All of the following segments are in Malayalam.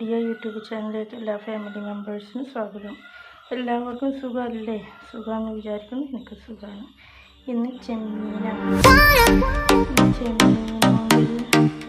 മീഡിയ യൂട്യൂബ് ചാനലിലേക്ക് എല്ലാ ഫാമിലി മെമ്പേഴ്സിനും സ്വാഗതം. എല്ലാവർക്കും സുഖമല്ലേ? സുഖമെന്ന് വിചാരിക്കുന്നു എനിക്ക് സുഖമാണ് ഇന്ന് ചെമ്മീനാണ് ഇന്ന്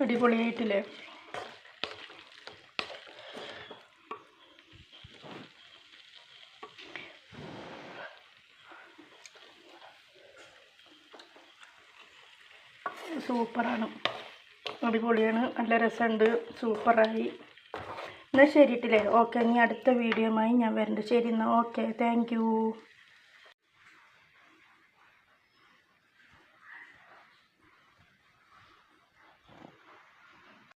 അടിപൊളിയായിട്ടില്ലേ? സൂപ്പറാണ്. അടിപൊളിയാണ്. നല്ല രസമുണ്ട്. സൂപ്പറായി. എന്നാൽ ശരിയിട്ടില്ലേ? ഓക്കെ ഇനി അടുത്ത വീഡിയോയുമായി ഞാൻ വരണ്ട്. ശരി എന്നാൽ ഓക്കെ താങ്ക്